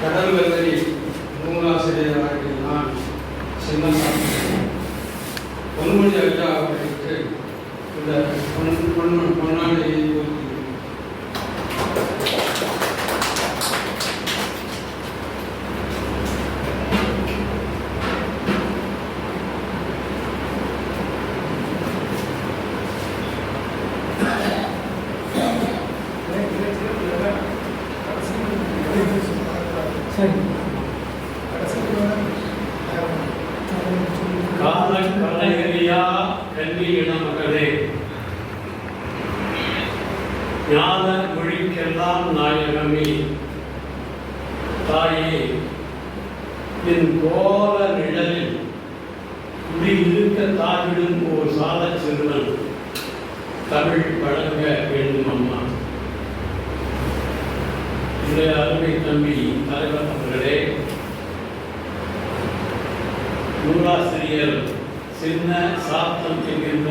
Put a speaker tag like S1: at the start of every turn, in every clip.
S1: கடல் வெள்ளரி நூலாசிரியராகிய நான் சின்னசாமி பொன்மொழி ஐயா அவர்களுக்கு இந்த பொன் பொன் பொன்னாடியை
S2: குடி இருக்க தாவிடும் ஒரு சாத சிறுவன். தமிழ் வழங்க வேண்டும் அம்மா. இன்றைய அருமை தம்பி தலைவர் அவர்களே நூலாசிரியர் சின்ன சாத்தம் என்கின்ற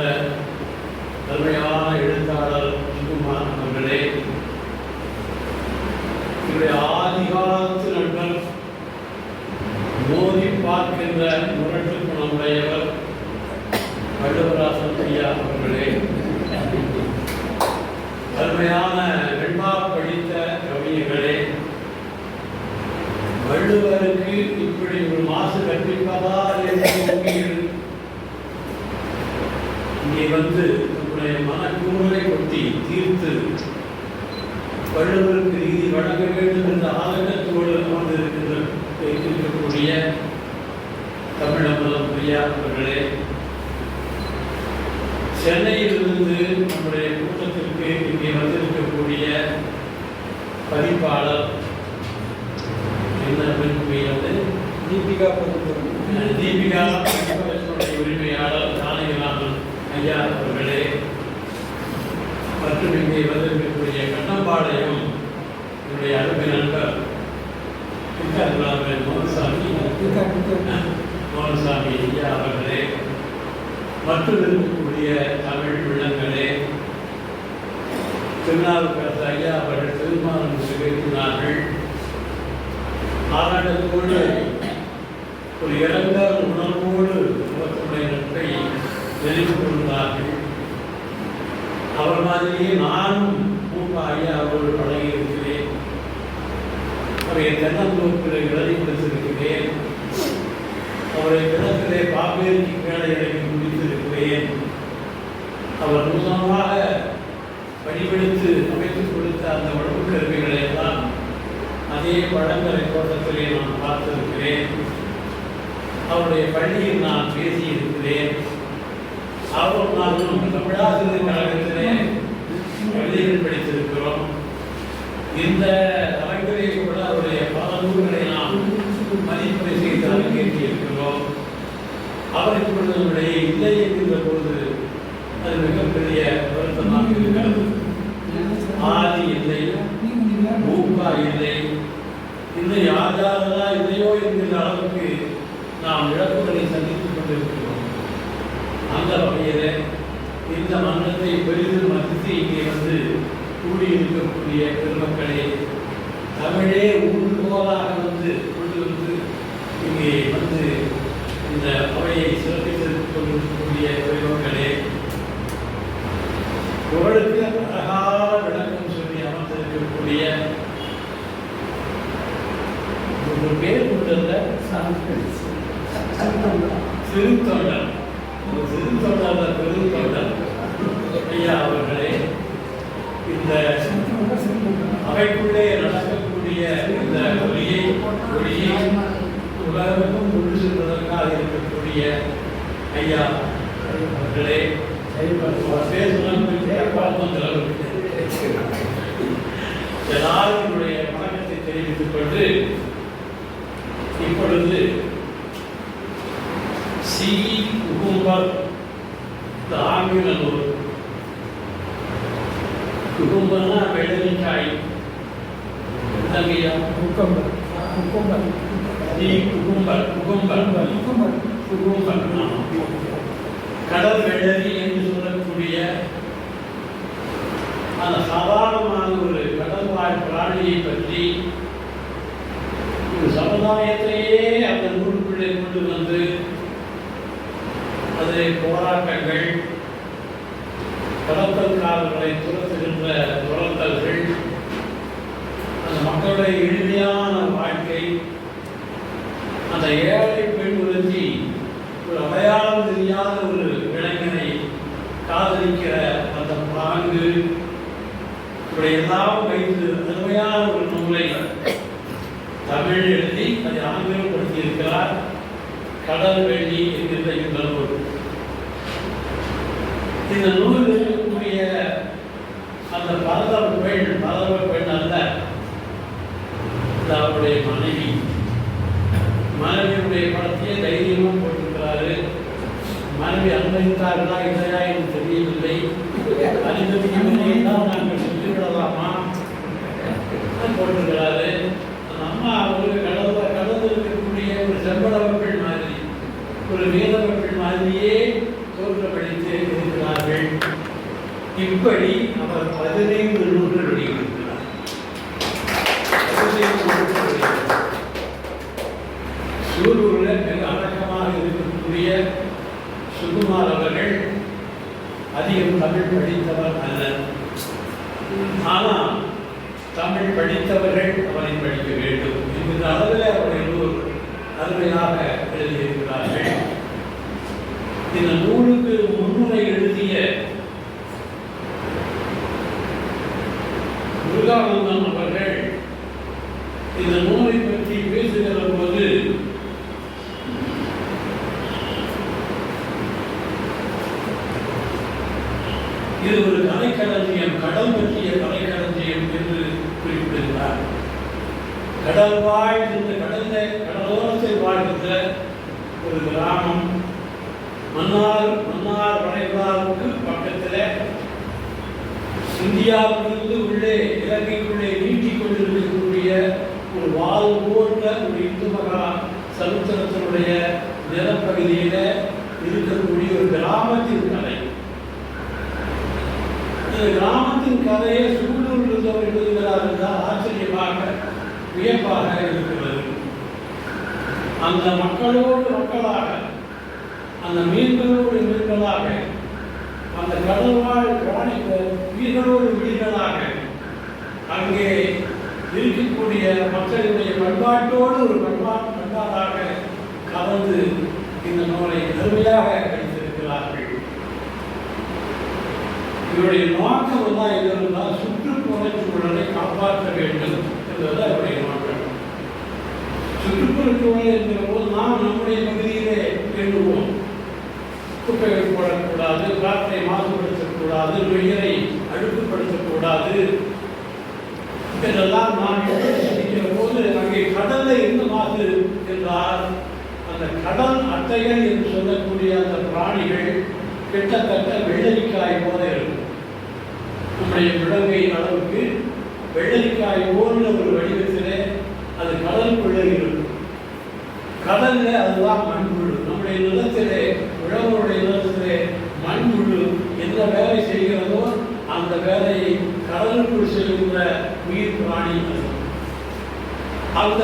S2: தலைமையான எழுத்தாளர் சுகுமார் அவர்களே இவருடைய ஆதிகாலத்து நண்பர் மோதி பார்க்கின்ற முரட்டு குணமுடையவர் வள்ளுவராசன் அவர்களே. அருமையான வெண்பா படித்த கவிஞர்களே வள்ளுவருக்கு இப்படி ஒரு மாசு கற்பிப்பதா என்று இங்கே வந்து நம்முடைய மனக்கூறலை கொட்டி தீர்த்து வள்ளுவருக்கு நீதி வழங்க வேண்டும் என்ற ஆளுநர் அமர்ந்திருக்கின்ற இருக்கக்கூடிய பிரியா அவர்களே சென்னையிலிருந்து நம்முடைய கூட்டத்திற்கு இங்கே வந்திருக்கக்கூடிய பதிப்பாளர் என்ன பெருமையானது
S1: தீபிகா
S2: தீபிகா உரிமையாளர் ஜானகிராமன் ஐயா அவர்களே மற்றும் இங்கே வந்திருக்கக்கூடிய கண்ணம்பாளையம் என்னுடைய அருமை நண்பர் பிக்காதுலாமன் மோகன்சாமி ஐயா அவர்களே மற்றும் இருக்கக்கூடிய தமிழ் உள்ளங்களே திருநாவுக்கரசு ஐயா அவர்கள் திருமாவளவன் நிகழ்த்தினார்கள் ஆராய்டத்தோடு ஒரு இறந்த உணர்வோடு அவர்களுடைய நட்பை நினைவு கொண்டார்கள் அவர் மாதிரியே நானும் மூப்பா ஐயா அவரோடு பழகியிருக்கிறேன் இருக்கிறேன். அவரை தென்னந்தோப்பில் எழுதி கொடுத்திருக்கிறேன் அவரை கிணத்திலே பாப்பேரிக்கு மேலே இறங்கி முடித்திருக்கிறேன் அவர் நூதனமாக வழிபடுத்து அமைத்துக் கொடுத்த அந்த உடம்பு கருவிகளை எல்லாம் அதே பழங்கரை தோட்டத்திலே நான் பார்த்திருக்கிறேன். அவருடைய பள்ளியில் நான் பேசியிருக்கிறேன். அவர் நான் தமிழாசிரியர் கழகத்திலே கவிதைகள் படித்திருக்கிறோம். இந்த அமைப்பிலே கூட அவருடைய பல நூல்களை நாம் மதிப்புரை செய்து அரங்கேற்றியிருக்கிறோம் அவர் இப்பொழுது நம்முடைய இல்லை என்கின்ற பொழுது அது மிகப்பெரிய வருத்தமாக இருக்கிறது. ஆதி இல்லை மூக்கா இல்லை இன்னும் யார் இல்லையோ என்கின்ற அளவுக்கு நாம் இழப்புகளை சந்தித்துக் கொண்டிருக்கிறோம். அந்த வகையில் இந்த மன்னத்தை பெரிதும் மதித்து இங்கே வந்து கூடியிருக்கக்கூடிய பெருமக்களே தமிழே ஊன்றுகோலாக வந்து வந்து இங்கே வந்து இந்த அவையை சிறப்பித்துக் கொண்டிருக்கக்கூடிய பெருமக்களே குரலுக்கு அழகான விளக்கம் சொல்லி அமர்ந்திருக்கக்கூடிய ஒரு பேர் கொண்டுள்ள சிறுத்தொண்டர் ஒரு சிறுத்தொண்டர் பெருந்தொண்டர் ஐயா அவர்களே இந்த அவைக்குள்ளே நடக்கக்கூடிய ஒளியை ஒளியை உலகமும் கொண்டு செல்வதற்காக இருக்கக்கூடிய ஐயா அவர்களே எல்லாருடைய வணக்கத்தை தெரிவித்துக் கொண்டு இப்பொழுது சி குகும்பர் இந்த ஆங்கில நூல் குகும்பர்னா வெள்ளரிக்காய் தங்கையா சி குகும்பர் குகும்பர் குகும்பர் ஆமா. கடல் வெள்ளரி என்று சொல்லக்கூடிய அந்த சாதாரணமான ஒரு கடல் வாழ் பிராணியை பற்றி ஒரு சமுதாயத்தையே அந்த நூலுக்குள்ளே கொண்டு வந்து அதில் போராட்டங்கள் கடத்தல்காரர்களை துரத்துகின்ற துரத்தல்கள் அந்த மக்களுடைய எளிமையான வாழ்க்கை அந்த ஏழை பெண் உறுதி ஒரு அடையாளம் தெரியாத ஒரு இளைஞனை காதலிக்கிற அந்த பாங்கு இப்படி எல்லாம் வைத்து அருமையான ஒரு நூலை தமிழ் எழுதி அதை ஆங்கிலப்படுத்தி இருக்கிறார் கடல் வெள்ளி என்கிற இந்த நூல். இந்த நூல் இருக்கக்கூடிய அந்த பரதவ பெண் பரதவ பெண் அல்ல அவருடைய மனைவி. மனைவியுடைய படத்தையே தைரியமாக போட்டிருக்கிறாரு. மனைவி அனுமதித்தார்களா இல்லையா என்று தெரியவில்லை. அனுமதிக்கவில்லை என்றால் நாங்கள் சொல்லிவிடலாமா? போட்டிருக்கிறாரு. அம்மா அவருக்கு கடந்த கடந்து இருக்கக்கூடிய ஒரு செம்படவர்கள் மாதிரி ஒரு வேதவர்கள் மாதிரியே தோற்றப்படுத்தி இருக்கிறார்கள். இப்படி அவர் பதினைந்து நூல்கள் வெளியிட்டார் பதினைந்து நூல்கள் வெளியிட்டிருக்கிறார். சூலூர்ல மிக அடக்கமாக இருக்கக்கூடிய சுகுமார் அவர்கள் அதிகம் தமிழ் படித்தவர் அல்ல. ஆனால் தமிழ் படித்தவர்கள் அவரை படிக்க வேண்டும். என்கிற அளவில் அவருடைய நூல் அருமையாக எழுதியிருக்கிறார்கள். இந்த நூலுக்கு முன்னுரை எழுதிய முருகானந்தம் அவர்கள் இந்த நூலை பற்றி பேசுகிற போது இது ஒரு கலைக்களஞ்சியம் கடல் பற்றிய கலைக்களஞ்சியம் என்று குறிப்பிடுகிறார். கடல் வாழ் இந்த கடந்த கடலோரத்தில் வாழ்கின்ற ஒரு கிராமம் மன்னார் மன்னார் வளைவாருக்கு பக்கத்தில் இந்தியாவிலிருந்து உள்ளே இலங்கைக்குள்ளே நீட்டிக் கொண்டிருக்கக்கூடிய ஒரு வால் போன்ற ஒரு இந்து மகா சமுத்திரத்தினுடைய நிலப்பகுதியில இருக்கக்கூடிய ஒரு கிராமத்தின் கலை. இந்த கிராமத்தின் கதையை சூழல் இருந்தவர் எழுதுகிறார் என்றால் ஆச்சரியமாக வியப்பாக இருக்கிறது. அந்த மக்களோடு மக்களாக அந்த மீன்களோடு மீன்களாக அந்த கடல்வாழ் பிராணிகள் பிராணி உயிர்களோடு உயிர்களாக அங்கே இருக்கக்கூடிய மக்களுடைய பண்பாட்டோடு ஒரு பண்பாட்டு பண்பாடாக கலந்து இந்த நூலை அருமையாக இவருடைய நோக்கம் எல்லாம் என்னன்னா சுற்றுப்புற சூழலை காப்பாற்ற வேண்டும் என்பது அவருடைய நோக்கம் சுற்றுப்புற சூழல் என்கிற போது நாம் நம்முடைய பகுதியிலே எண்ணுவோம் குப்பைகள் போடக்கூடாது காற்றை மாசுபடுத்தக்கூடாது நுயரை அழுக்குப்படுத்தக்கூடாது. இதெல்லாம் நாம் சிந்திக்கிற போது அங்கே கடல்ல என்ன மாசு என்றால் அந்த கடல் அட்டைகள் என்று சொல்லக்கூடிய அந்த பிராணிகள் கிட்டத்தட்ட வெள்ளரிக்காய் போல இருக்கும். நம்முடைய முழங்கை அளவுக்கு வெள்ளரிக்காய் போன்ற ஒரு வடிவத்திலே அது கடலுக்குள்ளே இருக்கும் கடல்ல அதுதான் மண்புழு நம்முடைய நிலத்திலே உழவருடைய நிலத்திலே மண்புழு எந்த வேலை செய்கிறதோ அந்த வேலையை கடலுக்குள் செய்கின்ற உயிர் பிராணி அந்த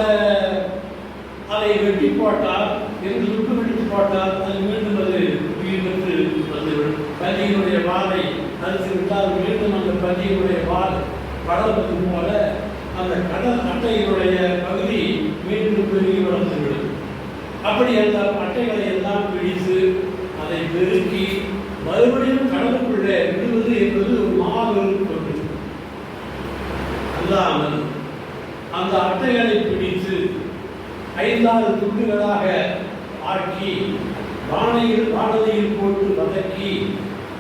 S2: அதை வெட்டி போட்டால் என்று சுட்டு வெட்டி போட்டால் அது மீண்டும் அது உயிர் பெற்று வந்துவிடும். கல்வியினுடைய வாலை அறுத்து விட்டால் மீண்டும் அந்த பன்னியினுடைய வால் வளர்வது போல அந்த கடல் அட்டையினுடைய பகுதி மீண்டும் பெருகி வளர்ந்துவிடும். அப்படி அந்த அட்டைகளை எல்லாம் பிடித்து அதை பெருக்கி மறுபடியும் கடலுக்குள்ளே விடுவது என்பது மாபெரும் தொண்டு. அல்லாமல் அந்த அட்டைகளை பிடித்து ஐந்தாறு துண்டுகளாக ஆக்கி வானையில் வானதியில் போட்டு வதக்கி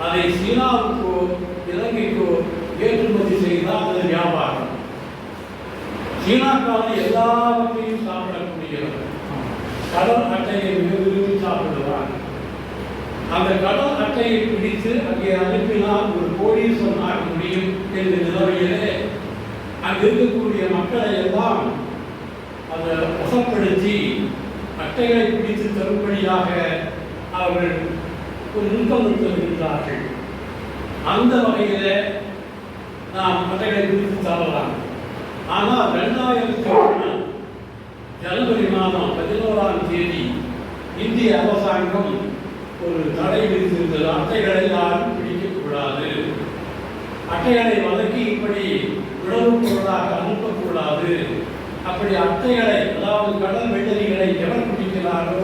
S2: அதை சீனாவுக்கோ இலங்கைக்கோ ஏற்றுமதி செய்தால் அது வியாபாரம். சீனாக்கான எல்லாவற்றையும் சாப்பிடக்கூடியவர் கடல் அட்டையை மிக விரும்பி சாப்பிடுவார் அந்த கடல் அட்டையை பிடித்து அங்கே அனுப்பினால் ஒரு கோடீஸ்வரன் ஆக முடியும் என்ற நிலவையிலே அங்கு இருக்கக்கூடிய மக்களை எல்லாம் அதை வசப்படுத்தி அட்டைகளை பிடித்து தரும்படியாக அவர்கள் ஒரு நிர்பந்தம் தருகின்றார்கள் அந்த வகையில் நாம் அட்டைகளை பிரித்து தரலாம் ஆனால் ரெண்டாயிரத்தி ஒன்று ஜனவரி மாதம் பதினோராம் தேதி இந்திய அரசாங்கம் ஒரு தடை விதித்திருந்தது. அட்டைகளை யாரும் பிடிக்கக்கூடாது அட்டைகளை வழங்கி இப்படி உணவு பொருளாக அனுப்பக்கூடாது அப்படி அட்டைகளை அதாவது கடல் வெள்ளரிகளை எவர் பிடிக்கிறாரோ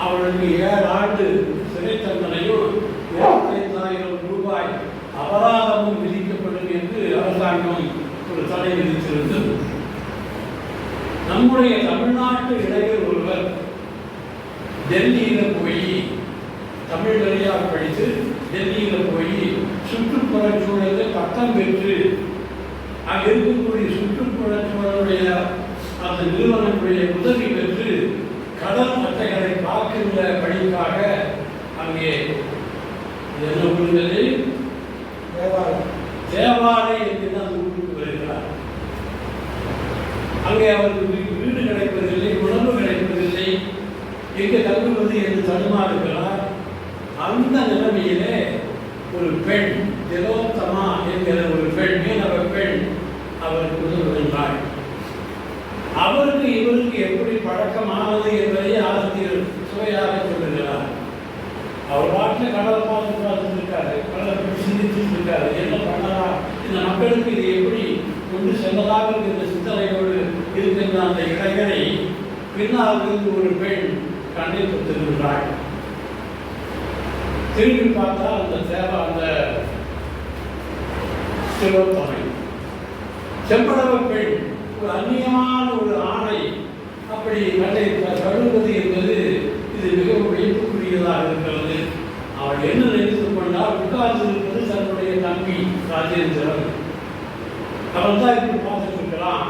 S2: அவர்களுக்கு ஏழு ஆண்டு சிறை தண்டனையும் இருபத்தைந்தாயிரம் ரூபாய் அபராதமும் விதிக்கப்படும் என்று அரசாங்கம் ஒரு தடை விதித்திருந்தது நம்முடைய தமிழ்நாட்டு இளைஞர் ஒருவர் டெல்லியில போய் தமிழ் வழியாக படித்து டெல்லியில போய் சுற்றுப்புற சூழலில் பட்டம் பெற்று அங்கே இருக்கக்கூடிய சுற்றுப்புற சூழலுடைய அந்த நிறுவனங்களுடைய உதவி பெற்று கடல் அட்டைகளை பார்க்கின்ற படிப்பாக அங்கே என்ன புரிந்தது? தேவாலயம் என்கிற அந்த ஊருக்கு வருகிறார். அங்கே அவருக்கு வீ- வீடு கிடைப்பதில்லை உணவு கிடைப்பதில்லை. எங்கே தங்குவது என்று தடுமாறுகிறார். அந்த நிலைமையிலே ஒரு பெண் திலோத்தமா என்கிற ஒரு பெண் மீனவ பெண் அவருக்கு உதவுகின்றார் அவருக்கு இவருக்கு எப்படி பழக்கமானது என்பதை ஆசிரியர் சுவையாக சொல்லுகிறார். அவர் பாட்டில் கடல் பார்த்து பார்த்துட்டு இருக்காரு. பற்றி என்ன பண்ணலாம்? இந்த மக்களுக்கு இது எப்படி கொண்டு செல்லதாக இருக்கின்ற சிந்தனையோடு இருக்கின்ற அந்த இளைஞரை பின்னால் இருந்து ஒரு பெண் கண்ணை கொடுத்திருக்கிறாள் திரும்பி பார்த்தா அந்த சேவை அந்த சிவத்தமை செம்படவ பெண் ஒரு அந்நியமான ஒரு ஆணை. அப்படி கண்டை தழுவது என்பது இது மிகவும் வியப்புக்குரியதாக இருக்கிறது. அவள் என்ன நினைத்து உட்கார்ந்திருப்பது தன்னுடைய தம்பி ராஜேந்திரன். அவர் தான் இப்படி பார்த்துட்டு இருக்கிறான்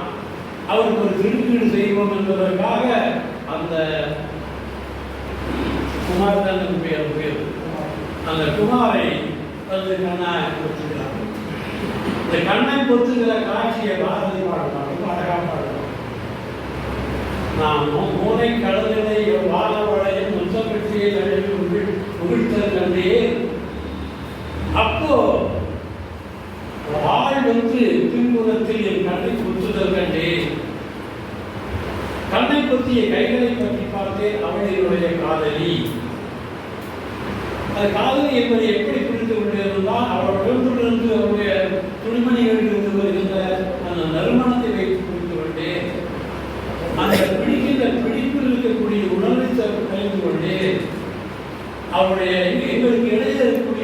S2: அவருக்கு ஒரு திருப்பீடு செய்வோம் என்பதற்காக அந்த குமார் தான் எனக்கு பேர் பேர். அந்த குமாரை வந்து கண்ணா கொடுத்துக்கிறார் இந்த கண்ணை பொறுத்துகிற காட்சியை பாரதி பாடுவார் ரொம்ப அழகா பாடுவார் நாம் மூளை கடல்களை வாழ வளையம் முத்தப்பட்டியை தழுவி உமிழ் உமிழ்த்த கண்டே அப்போ ஆள் வந்து பின்புறத்தில் என் கண்ணை குத்துதல் கண்டேன் கண்ணை பற்றிய கைகளை பற்றி பார்த்தேன் அவளினுடைய காதலி அது காதலி என்பதை எப்படி புரிந்து கொண்டிருந்தால் அவள் உடம்பிலிருந்து அவருடைய துணிமணிகளிலிருந்து வருகின்ற அந்த நறுமணத்தை வைத்து புரிந்து கொண்டேன் அந்த பிடிக்கின்ற பிடிப்பில் இருக்கக்கூடிய உணர்வை தெரிந்து கொண்டேன் அவருடைய எங்களுக்கு இடையே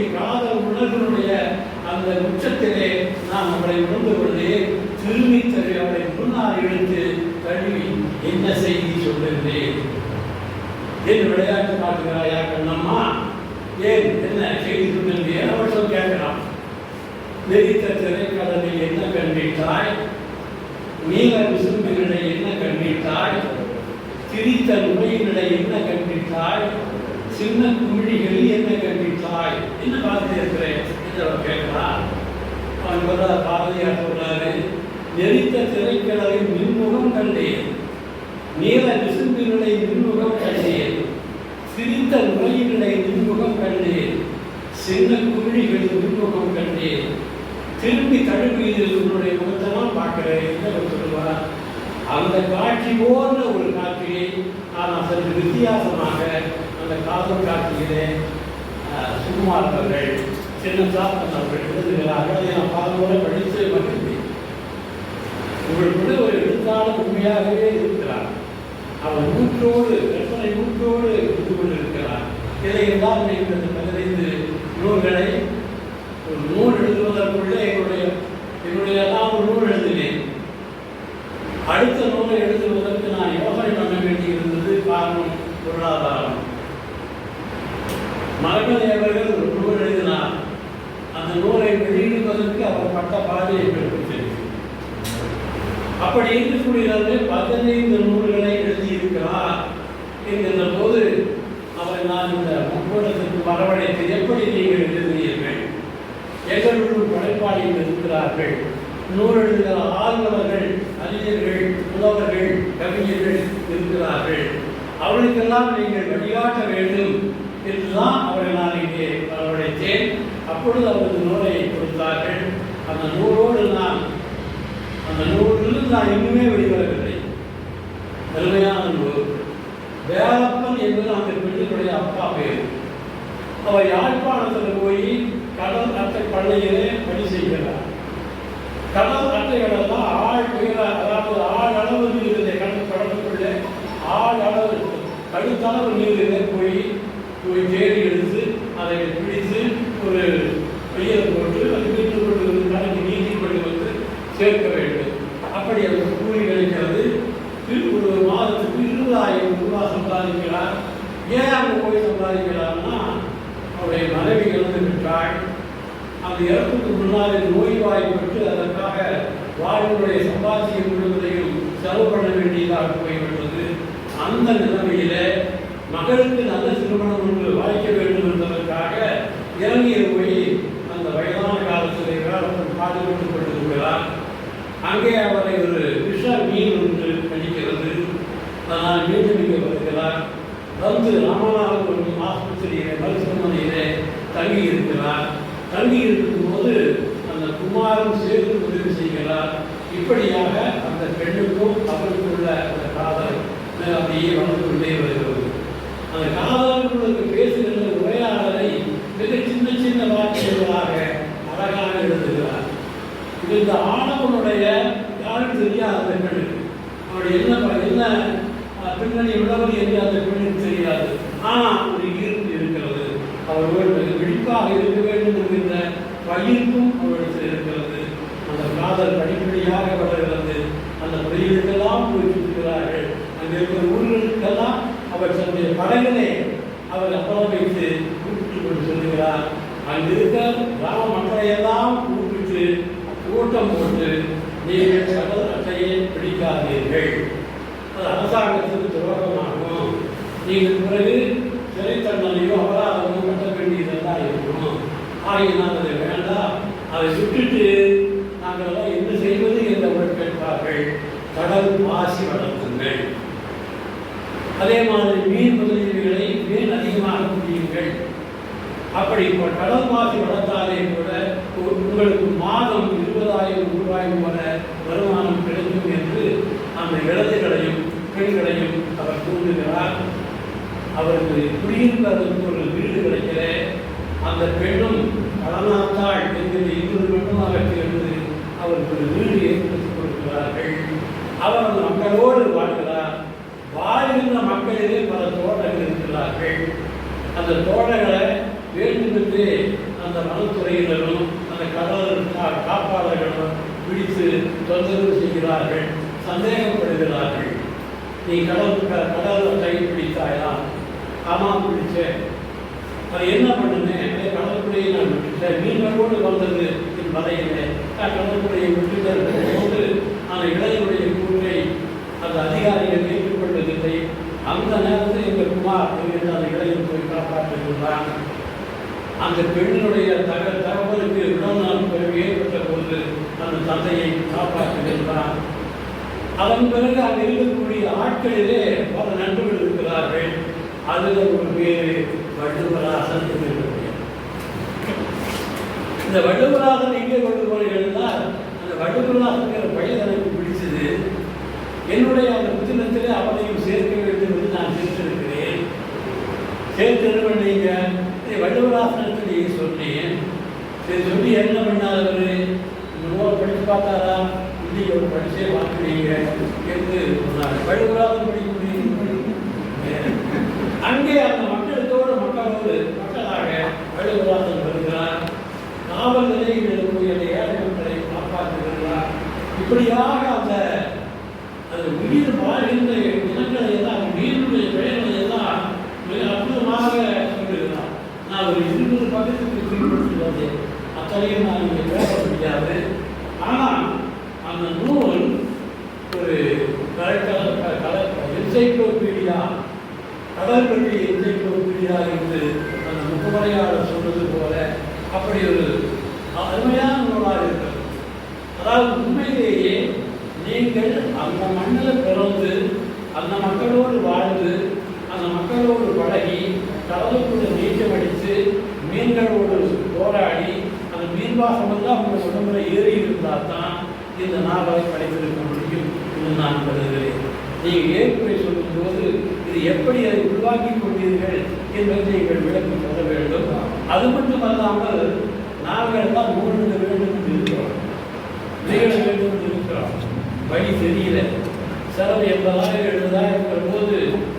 S2: இருக்கக்கூடிய காத உணர்வினுடைய அந்த உச்சத்திலே நாம் அவரை உணர்ந்து கொண்டு திரும்பி தரு அவரை முன்னால் இழுத்து தழுவி என்ன செய்தி சொல்லுகிறேன் ஏன் விளையாட்டு காட்டுகிறாயா கண்ணம்மா? ஏன் என்ன செய்தி சொல்லுகிறேன் அவள் சொல் கேட்கிறான்? நெறித்த திரைக்கடலில் என்ன கண்டித்தாய்? நீல விசும்பினிடை என்ன கண்டித்தாய்? திரித்த நுழையினிடை என்ன கண்டித்தாய்? சின்ன குமிழிகளில் என்ன கண்டித்தாய் என்ன பார்த்து இருக்கிறேன் என்று அவர் கேட்கிறார் அவன் சொல்ற பாரதியார் சொல்றாரு நெறித்த திரைக்கடலை மின்முகம் கண்டேன். நீல விசும்பினுடைய மின்முகம் கண்டேன். சிரித்த நுழையினுடைய மின்முகம் கண்டேன். சின்ன குமிழிகளின் மின்முகம் கண்டேன். திரும்பி தழுவியதில் உன்னுடைய முகத்தெல்லாம் பார்க்கிறேன் என்ன சொல்லுவார் அந்த காட்சி போன்ற ஒரு காட்சியை ஆனால் சற்று வித்தியாசமாக அந்த காதல் காட்சியிலே அஹ், சுகுமார் அவர்கள் சின்ன சாத்தன் அவர்கள் எழுதுகிறார்கள் அதை நான் பாதுகாப்பு படித்து மகிழ்ந்தேன் கூட ஒரு எழுத்தாளர் உண்மையாகவே இருக்கிறார். அவர் நூற்றோடு கற்பனை நூற்றோடு இருந்து கொண்டிருக்கிறார். இதை எல்லாம் இந்த பதினைந்து நூல்களை ஒரு நூல் எழுதுவதற்குள்ளே என்னுடைய என்னுடைய எல்லாம் ஒரு நூல் எழுதினேன் அடுத்த நூலை எழுதுவதற்கு நான் யோசனை பண்ண வேண்டியிருந்தது காரணம் பொருளாதாரம். மரகதி அவர்கள் ஒரு நூல் எழுதினார். அந்த நூலை வெளியிடுவதற்கு அவர் பட்ட பாதையை எங்களுக்கு அப்படி இருக்கக்கூடியவர்களே பதினைந்து நூல்களை எழுதியிருக்கிறார் என்கின்ற போது அவரை நான் இந்த முக்கோணத்திற்கு வரவழைத்து எப்படி நீங்கள் எழுதினீர்கள் எங்களுள் படைப்பாளிகள் இருக்கிறார்கள். நூல் எழுதுகிற ஆர்வலர்கள் அறிஞர்கள் புலவர்கள் கவிஞர்கள் இருக்கிறார்கள். அவர்களுக்கெல்லாம் நீங்கள் வழிகாட்ட வேண்டும். என்றுதான் அவரை நான் இங்கே வரவழைத்தேன். அப்பொழுது அவரது நூலை கொடுத்தார்கள். அந்த நூலோடு நான் அந்த நூலிலிருந்து நான் இன்னுமே வெளிவரவில்லை. அருமையான நூல். வேலப்பன் என்பது அந்த பெண்களுடைய அப்பா பேர். அவர் யாழ்ப்பாணத்தில் போய் கடல் அட்டை பள்ளியிலே பணி செய்கிறார். கடல் அட்டைகளெல்லாம் ஆள் உயர அதாவது ஆள் அளவு நீரிலே கடல் கடலுக்குள்ளே ஆள் அளவு கழுத்தளவு நீரிலே போய் போய் தேடி எடுத்து அதை பிடித்து ஒரு பையில் போட்டு அது வீட்டு கொண்டு கணக்கு நீட்டி கொண்டு வந்து சேர்க்க வேண்டும். அப்படி அந்த கூலி கிடைக்கிறது. ஒரு மாதத்துக்கு இருபதாயிரம் ரூபாய் சம்பாதிக்கிறார். ஏன் அங்கே போய் சம்பாதிக்கிறார்னா அவருடைய மனைவி இழந்து விட்டாள். அந்த இறப்புக்கு முன்னாலே நோய்வாய்ப்பட்டு அதற்காக வாழ்வுடைய சம்பாத்தியம் முழுவதையும் செலவு பண்ண வேண்டியதாக போய்விட்டது. அந்த நிலைமையிலே மகளுக்கு நல்ல திருமணம் ஒன்று வாய்க்க வேண்டும் என்பதற்காக இறங்கிய போய் அந்த வயதான காலத்தில் வேலப்பன் பாதுகாத்துக் கொண்டிருக்கிறார் அங்கே அவரை ஒரு விஷ மீன் ஒன்று கழிக்கிறது அதனால் மீண்டும் இங்கே வருகிறார். வந்து ராமநாதபுரம் ஆஸ்பத்திரியிலே மருத்துவமனையிலே தங்கி இருக்கிறார். தங்கி இருக்கும்போது அந்த குமாரன் சேர்த்து உதவி செய்கிறார். இப்படியாக அந்த பெண்ணுக்கும் அவருக்குள்ள அந்த காதல் அப்படியே வளர்ந்து கொண்டே வருகிறது. அந்த காதலர்களுக்கு பேசுகின்ற உரையாடலை மிக சின்ன சின்ன வார்த்தைகளாக அழகாக எழுதுகிறார். இது இந்த ஆணவனுடைய யாரும் தெரியாது அந்த பெண்ணுக்கு அவருடைய என்ன என்ன பின்னணி உள்ளவர் என்று அந்த பெண்ணுக்கு தெரியாது. ஆனால் ஒரு ஈர்ப்பு இருக்கிறது. அவர்கள் மிக விழிப்பாக இருக்க வேண்டும் என்கின்ற பயிர்ப்பும் அவரிடத்தில் இருக்கிறது. அந்த காதல் படிப்படியாக வளர்கிறது. அந்த பயிர்களுக்கெல்லாம் போயிருக்கிறார்கள் அங்கே இருக்கிற ஊர்களுக்கெல்லாம் அவர் தன்னுடைய படங்களை அவர் அப்பளம் வைத்து கூப்பிட்டு கொண்டு சொல்லுகிறார். அங்கு இருக்க கிராம மக்களையெல்லாம் கூப்பிட்டு கூட்டம் போட்டு நீங்கள் கடல் அட்டையை பிடிக்காதீர்கள். அது அரசாங்கத்துக்கு துரோகமாகும். நீங்கள் பிறகு சிறை அபராதமோ கட்ட வேண்டியதெல்லாம் இருக்கும். ஆகினால் அதை வேண்டாம். அதை சுட்டுட்டு நாங்கள் எல்லாம் என்ன செய்வது என்று அவர் கேட்பார்கள். கடல் பாசி வளர்த்துங்கள் அதே மாதிரி மீன் முதலீடுகளை மீன் அதிகமாக முடியுங்கள் அப்படி இப்போ கடல் மாசி வளர்த்தாலே கூட உங்களுக்கு மாதம் இருபதாயிரம் ரூபாய் வர வருமானம் கிடைக்கும் என்று அந்த இளைஞர்களையும் பெண்களையும் அவர் தூண்டுகிறார் அவருக்கு குடியிருப்பதற்கு ஒரு வீடு கிடைக்கிற அந்த பெண்ணும் கடனாத்தாள் என்கிற இருபது பெண்ணுமாக சேர்ந்து அவருக்கு ஒரு வீடு ஏற்படுத்தி கொடுக்கிறார்கள். அவர் மக்களோடு வாழ்கிறார் வாழ்கின்ற மக்களிலே பல தோட்டங்கள் இருக்கிறார்கள் அந்த தோட்டங்களை வேண்டுமென்றே அந்த வனத்துறையினரும் அந்த கடல் கா- காப்பாளர்களும் பிடித்து தொந்தரவு செய்கிறார்கள் சந்தேகப்படுகிறார்கள். நீ கடல் க- கை பிடித்தாயா? ஆமாம் பிடிச்சேன் அது என்ன பண்ணுனேன் அதே கடற்கரையை நான் விட்டுட்டேன். மீன்களோடு வந்தது என் வலையிலே. நான் கடற்கரையை விட்டுட்டேன். போது அந்த இளைஞருடைய கூற்றை அந்த அதிகாரிகள் அந்த நேரத்தில் எங்கள் குமார் என்கிற அந்த இளைஞர் போய் காப்பாற்றுகின்றான் அந்த பெண்ணுடைய தக தகவலுக்கு உடல்நலம் பிறகு ஏற்பட்ட போது அந்த தந்தையை காப்பாற்றுகின்றான் அதன் பிறகு அங்கே இருக்கக்கூடிய ஆட்களிலே பல நண்பர்கள் இருக்கிறார்கள். அதில் ஒரு பேர் வள்ளுவராசன் என்று இந்த வள்ளுவராசன் எங்கே கொண்டு போனீர்கள் அந்த வள்ளுவராசன் பையன் எனக்கு பிடிச்சது. என்னுடைய அந்த புத்தகத்திலே அவனையும் சேர்க்க வேண்டும் நான் சேர்த்திருக்கிறேன் சேர்த்து நீங்க இதை நீங்க சொன்னேன். சரி சொல்லி என்ன பண்ணார் அவரு? இந்த படிச்சு படித்து பார்த்தாரா ஒரு படிச்சே வாங்குறீங்க என்று சொன்னார். வள்ளுவராசன் படிக்க முடியும் அங்கே அந்த மக்களத்தோடு மக்களோடு மக்களாக வள்ளுவராசன் வருகிறார். காவல் நிலையில் இருக்கக்கூடிய அந்த ஏழை காப்பாற்றுகிறார். இப்படியாக அந்த அது உயிர் வாழ்கின்ற இனங்களை எல்லாம் உயிரினுடைய பெயர்களை எல்லாம் மிக அற்புதமாக சொல்லுகிறார் நான் ஒரு இருபது பக்கத்துக்கு குறிப்பிட்டு வந்தேன் நான் பேச முடியாது ஆனால் அந்த நூல் ஒரு என்சைக்ளோபீடியா கடல் பற்றி என்சைக்ளோபீடியா என்று அந்த முகமலையாளர் சொன்னது போல அப்படி ஒரு அருமையான நூலாக இருக்கிறது. அதாவது உண்மையிலேயே நீங்கள் அந்த மண்ணில் பிறந்து அந்த மக்களோடு வாழ்ந்து அந்த மக்களோடு பழகி கடலுக்குள்ள நீச்சம் அடித்து மீன்களோடு போராடி அந்த நீர்வாசம் எல்லாம் உங்கள் உடம்புல ஏறி இருந்தால் தான் இந்த நாவலை படைத்திருக்க முடியும் என்று நான் கருதுகிறேன். நீங்கள் ஏற்புரை சொல்லும்போது இது எப்படி அதை உருவாக்கி கொண்டீர்கள் என்பதை நீங்கள் விளக்கி சொல்ல வேண்டும். அது மட்டுமல்லாமல் நாங்கள் தான் மூழ்க வேண்டும் இருக்கிறோம். நிகழ வேண்டும் இருக்கிறோம். வழி தெரியல. செலவு எண்பதாயிரம் எழுபதாயிரம் இருக்கிற போது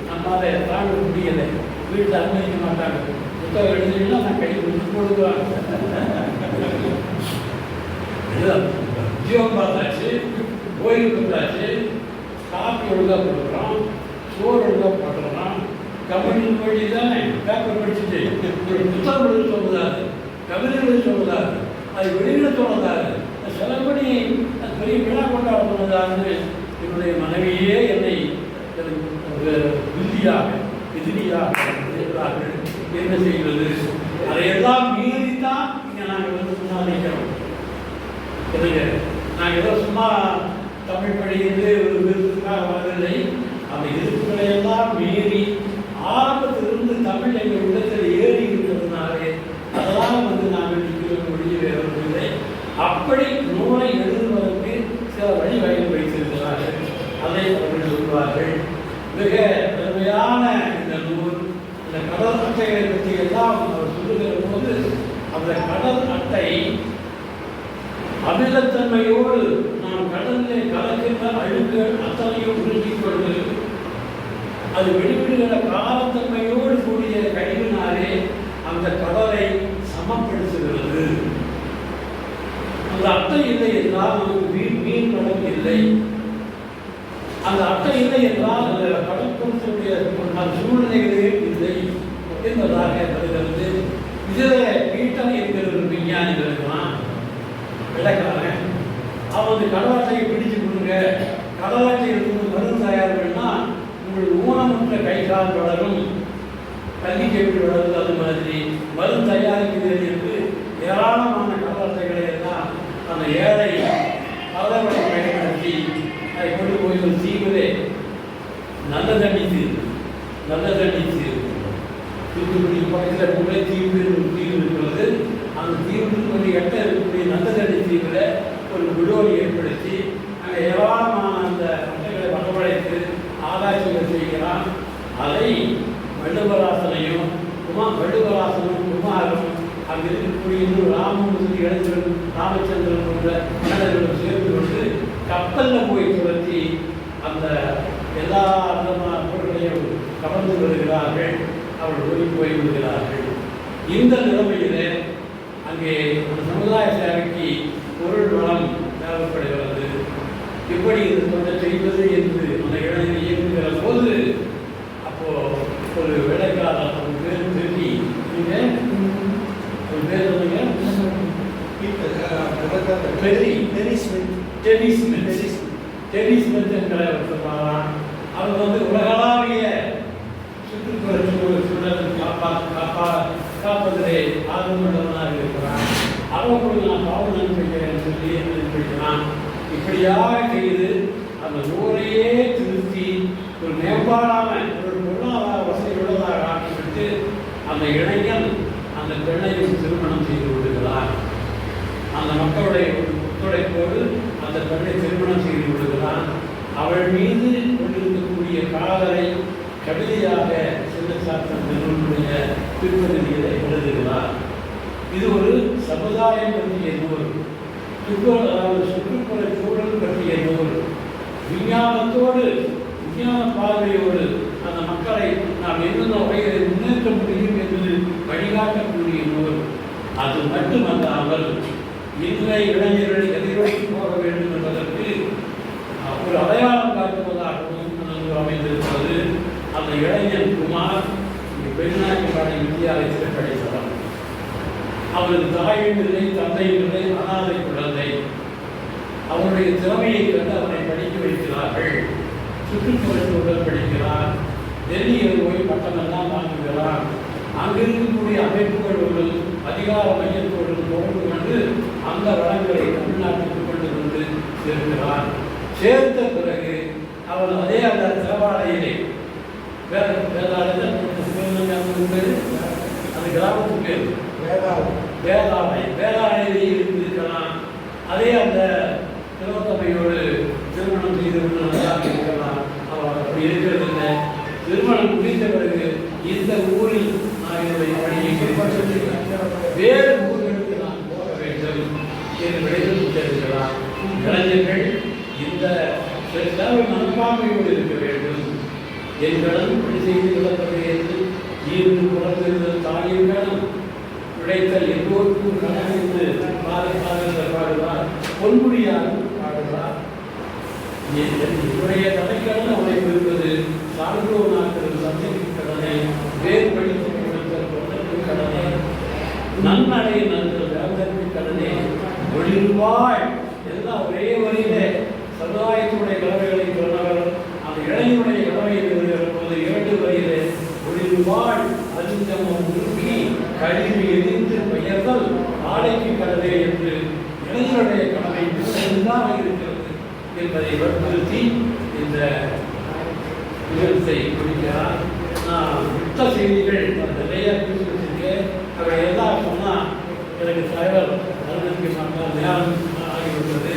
S2: நம்மளால தாங்க முடியலை. வீட்டில் அனுமதிக்க மாட்டாங்க. புத்தகம் எழுதுனா நான் கை கொடுத்து போடுவேன். ஜீவம் பார்த்தாச்சு ஓய்வு கொடுத்தாச்சு காப்பி ஒழுங்காக கொடுக்குறோம் சோறு ஒழுங்காக போடுறோம் கபடி வழி தானே பேப்பர் படிச்சுட்டு. ஒரு புத்தகம் எழுத சொல்லுதாரு கவிதை எழுத சொல்லுதாரு அது வெளியிட சொல்லுதாரு செலப்படி அது பெரிய விழா கொண்டாட சொன்னதான்னு என்னுடைய மனைவியே என்னை ஒரு எதிரியாக இருக்கிறார்கள் என்ன செய்வது? அதையெல்லாம் மீறித்தான் இங்கே நாங்கள் வந்து முன்னாடிக்கிறோம் இல்லைங்க நான் ஏதோ சும்மா தமிழ் படிக்கிறது ஒரு விருதுக்காக வரவில்லை. அந்த எதிர்ப்புகளையெல்லாம் மீறி ஆரம்பத்திலிருந்து தமிழ் எங்கள் உள்ளத்தில் ஏறி இருக்கிறதுனாலே அதெல்லாம் வந்து நாங்கள் நிற்கிறோம் ஒழிய வேறவில்லை அப்படி நூலை எழுதுவதற்கு சில வழிவகை வைத்திருக்கிறார்கள் அதை அவர்கள் சொல்வார்கள் மிக அருமையான இந்த நூல் இந்த கடல் அட்டைகளை பற்றி எல்லாம் அவர் சொல்லுகிற போது அந்த கடல் அட்டை அமிலத்தன்மையோடு நாம் கடலில் கலக்கின்ற அழுக்குகள் அத்தனையும் உருட்டிக் கொண்டு அது வெளிப்படுகிற காலத்தன்மையோடு கூடிய கழிவினாலே அந்த கடலை சமப்படுத்துகிறது. அந்த அர்த்தம் இல்லை என்றால் நமக்கு மீன் மீன் வளம் இல்லை. அந்த அர்த்தம் இல்லை என்றால் அந்த கடற்கொடுத்துடைய அந்த சூழ்நிலைகளே இல்லை என்பதாக வருகிறது. இதில் பீட்டன் என்கிற ஒரு விஞ்ஞானி இருக்கிறான் விளக்காரன் அவன் வந்து கடலாட்டையை பிடிச்சு கொடுங்க. கடலாட்டை எடுத்து மருந்து தயார் பண்ணா உங்களுக்கு ஊனமுற்ற கை கால் வளரும் கல்வி கேள்வி வளருது அது மாதிரி மறு தயாரிக்கிறது என்று ஏராளமான கடலாட்டைகளை எல்லாம் அந்த ஏழை பலவரை பயன்படுத்தி அதை கொண்டு போய் ஒரு தீவிலே நல்ல தண்ணி தீர்வு நல்ல தண்ணி தீர்வு தூத்துக்குடி பக்கத்தில் முல்லை தீவு என்று தீவு இருக்கிறது. அந்த தீவுக்கு கொஞ்சம் எட்ட இருக்கக்கூடிய நல்ல தண்ணி தீவில் ஒரு விடோரி ஏற்படுத்தி அங்கே ஏராளமான அந்த அட்டைகளை வரவழைத்து ஆராய்ச்சிகள் செய்கிறான் அதை வள்ளுவராசனையும் உமா வள்ளுவராசனும் குமாரும் அங்கு இருக்கக்கூடிய ராமமூர்த்தி இளைஞரும் ராமச்சந்திரன் போன்ற இளைஞர்களும் சேர்ந்து கொண்டு கப்பலில் போய் துரத்தி அந்த எல்லா விதமான பொருட்களையும் கவர்ந்து வருகிறார்கள். அவர்கள் ஓடி போய் விடுகிறார்கள். இந்த நிலைமையிலே அங்கே ஒரு சமுதாய சேவைக்கு பொருள் வளம் தேவைப்படுகிறது. எப்படி இது கொண்டு செய்வது என்று அந்த இளைஞர் இயங்குகிற போது அப்போ ஒரு வேலைக்காரர் ஒரு பேர் திரும்பி நீங்க ஒரு பேர் டென்னிஸ் மென்ஸ் என்கிற ஒரு சொல்றாராம் அவர் வந்து உலகளாவிய சுற்றுப்புற சூழல் காப்பா காப்பா காப்பதிலே ஆர்வமுள்ளவனாக இருக்கிறான் அவர்களுக்கு நான் பாவம் அனுப்பிக்கிறேன் சொல்லி அனுப்பிக்கிறான் இப்படியாக செய்து அந்த ஊரையே திருத்தி ஒரு மேம்பாடான ஒரு பொருளாதார வசதி உள்ளதாக ஆக்கிவிட்டு அந்த இளைஞன் அந்த பெண்ணையும் திருமணம் செய்து விடுகிறார். அந்த மக்களுடைய ஒத்துழைப்போடு அந்த பெண்ணை திருமணம் செய்து விடுகிறான் அவள் மீது கொண்டிருக்கக்கூடிய காதலை கவிதையாக சின்னசாத்தன் நிறுவனுடைய திருப்பதிகளை எழுதுகிறார். இது ஒரு சமுதாயம் பற்றிய நூல். சுற்று அதாவது சுற்றுப்புற சூழல் பற்றிய நூல். விஞ்ஞானத்தோடு விஞ்ஞான பார்வையோடு அந்த மக்களை நாம் எந்தெந்த வகையில் முன்னேற்ற முடியும் என்று வழிகாட்டக்கூடிய நூல். அது மட்டுமல்லாமல் இன்றைய இளைஞர்கள் எதிரொலி போக வேண்டும் என்பதற்கு ஒரு அடையாளம் காட்டுவதாகவும் அந்த நூல் அமைந்திருப்பது அந்த இளைஞன் குமார் பெண்ணாக்கிப்பாடி வித்தியாலயத்தில் படித்தவர் அவரது தாயும் இல்லை தந்தையும் இல்லை அனாதை குழந்தை. அவருடைய திறமையை கண்டு அவனை படி வைக்கிறார்கள் சுற்றுப்புறத்துடன் படிக்கிறார். டெல்லியில் போய் பட்டமெல்லாம் வாங்குகிறார். அங்கு இருக்கக்கூடிய அமைப்புகளோடு அதிகார மையத்தோடு தொடர்பு கொண்டு அந்த வளங்களை தமிழ்நாட்டுக்கு கொண்டு வந்து சேர்க்கிறார். சேர்த்த பிறகு அவர் அதே அந்த தேவாலயிலே வேற வேதாலயத்தில் அந்த கிராமத்துக்கு பேர். வேதாளயம் வேதாளயிலேயே இருந்திருக்கலாம். அதே அந்த திலோத்தமையோடு திருமணம் செய்து நல்லா இருக்கலாம். அவர் அப்படி இருக்கிறதில்லை. திருமணம் முடிந்த பிறகு இந்த ஊரில் நான் என்னுடைய பணியை பின்பற்றுகிறேன். வேறு ஊர்களுக்கு நான் போக வேண்டும். என்று விடைபெற்றிருக்கலாம் இளைஞர்கள் இந்த மனப்பான்மையோடு இருக்க வேண்டும். என் கடன் இப்படி செய்து கொள்ளப்படுகிறது ஈர்ந்து குழந்தைகள் தாயின் கடன். உழைத்தல் எல்லோருக்கும் கடன் என்று பாதை பாதங்கள் பாடுவார் பொன்முடியார் என்னுடைய தலைக்கடன் உழைப்பு இருப்பது சான்றோர் நாட்கள் சந்தைக்கு கடனை வேறு படித்து கொடுத்த தொண்டருக்கு கடனை நன்மடை நன்று வேந்தருக்கு கடனே ஒளிர்வாய். எல்லாம் ஒரே வரியிலே சமுதாயத்துடைய கடமைகளை சொன்னவர் அந்த இளைஞருடைய கடமையை எழுதுகிற போது இரண்டு வரியிலே ஒளிர்வாய். அலிந்தமும் உருக்கி கழிவு எதிர்த்து பெயர்தல் ஆடைக்கு கடனே என்று இளைஞருடைய கடமை. தான் இருக்கிறது என்பதை வற்புறுத்தி இந்த நிகழ்த்தை குறிக்கிறார் நான் யுத்த செய்திகள் நிறைய குறித்து வச்சிருக்கேன். அவை எல்லாம் சொன்னால் எனக்கு தலைவர் அருணனுக்கு மக்கள் நேரம் ஆகிவிட்டது.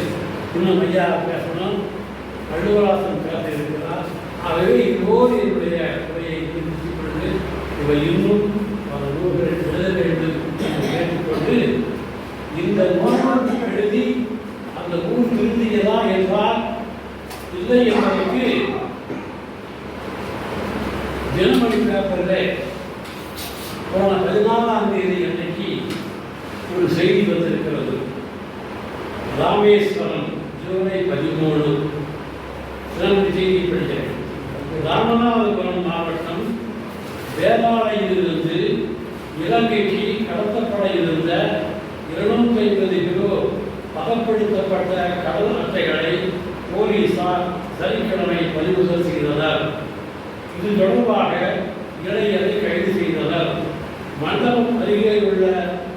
S2: இன்னும் ஐயா பேசணும். அழுவராசன் பேச இருக்கிறார். ஆகவே இதோடு என்னுடைய உரையை நிறுத்திக் கொண்டு இவை இன்னும் பல நூல்கள் எழுத வேண்டும் என்று கேட்டுக்கொண்டு இந்த நூல் எழுதி அந்த நூல் திருந்தியதா என்றால் இல்லை என்பதற்கு தினமணி பேப்பரில் போன பதினாலாம் தேதி அன்னைக்கு ஒரு செய்தி வந்திருக்கிறது. ராமேஸ்வரம் ஜூலை பதிமூணு தினமணி செய்தி படிக்கிறேன் ராமநாதபுரம் மாவட்டம் வேதாளையிலிருந்து இலங்கைக்கு கடத்தப்பட இருந்த இருநூத்தி ஐம்பது கிலோ பதப்படுத்தப்பட்ட கடல் அட்டைகளை போலீசார் சனிக்கிழமை பறிமுதல் செய்தனர் இது தொடர்பாக இளைஞரை கைது செய்தனர் மண்டபம் அருகே உள்ள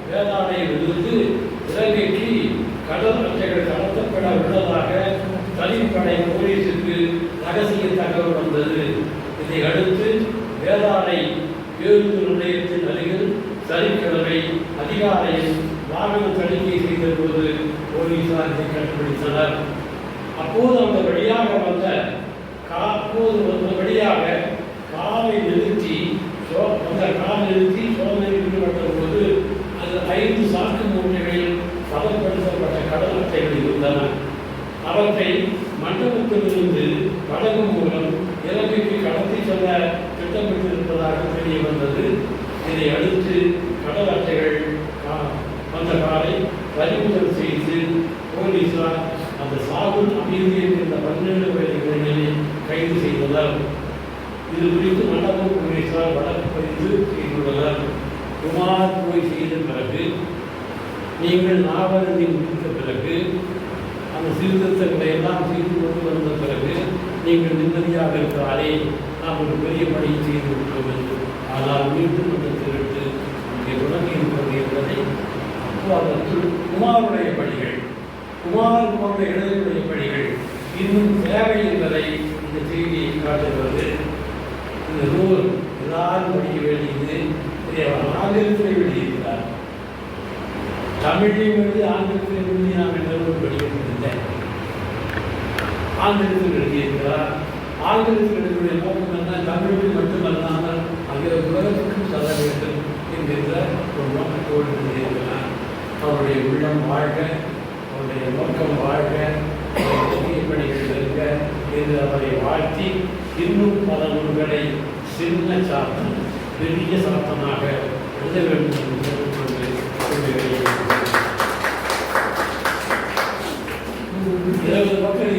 S2: வேதாளையிலிருந்து இலங்கைக்கு கடல் அட்டைகள் கடத்தப்பட உள்ளதாக தனிப்படை போலீசுக்கு ரகசிய தகவல் வந்தது இதை அடுத்து வேதாளை பேருந்து நிலையத்தின் அருகில் சனிக்கிழமை அதிகாலையில் வாகன தணிக்கை செய்த போது போலீசார் இதை கண்டுபிடித்தனர் அப்போது அந்த வழியாக வந்த காப்போது அப்போது வந்த வழியாக நிறுத்தி சோ- அந்த கார் நிறுத்தி சோதனை ஈடுபட்ட போது அது ஐந்து சாக்கு மூட்டைகளில் பதப்படுத்தப்பட்ட கடல் அட்டைகள் இருந்தன. அவற்றை மண்டபத்திலிருந்து படகு மூலம் இலங்கைக்கு கடத்தி செல்ல திட்டமிட்டிருப்பதாக தெரிய வந்தது. இதை அடுத்து கடல் அட்டைகள் கா- வந்த காரை பறிமுதல் செய்து போலீசார் அந்த சாகுல் அமீதி என்கின்ற பன்னெண்டு வயது இளைஞனை கைது செய்ததால் இது குறித்து மண்டபம் போலீசார் வழக்கு பதிவு செய்துள்ளனர் குமார் போய் செய்த பிறகு நீங்கள் நாவலத்தை முடித்த பிறகு அந்த சீர்திருத்தங்களை எல்லாம் செய்து கொண்டு வந்த பிறகு நீங்கள் நிம்மதியாக இருக்கிறாரே நாம் ஒரு பெரிய பணி செய்து விட்டோம் என்று ஆனால் மீண்டும் அந்த திருட்டு இங்கே தொடங்கி இருக்கிறது என்பதை அப்போ அதற்கு குமாருடைய பணிகள் குமாரன் போன்ற எழுதக்கூடிய பணிகள் இன்னும் தேவை என்பதை இந்த செய்தி காட்டுகிறது. இந்த நூல் எல்லாரும் படிக்க வேண்டியது இதை ஆங்கிலத்தில் வெளியிருக்கிறார் தமிழையும் எழுதி ஆங்கிலத்தில் எழுதி நாம் எல்லோரும் படிக்கவில்லை. ஆங்கிலத்தில் எழுதியிருக்கிறார். ஆங்கிலத்தில் எழுதிய நோக்கம் என்ன? தமிழில் மட்டுமல்லாமல் அங்கே உலகத்துக்கும் செல்ல வேண்டும் என்கின்ற ஒரு நோக்கத்தோடு எழுதியிருக்கிறார். அவருடைய உள்ளம் வாழ்க. அவருடைய நோக்கம் வாழ்க அவருடைய பணிகள் இருக்க என்று அவரை வாழ்த்தி இன்னும் பல நூல்களை சின்ன சாத்தம் பெரிய சாத்தமாக எழுத வேண்டும் என்று கேட்டுக்கொண்டு விடைபெறுகிறேன். இருபது பக்கம்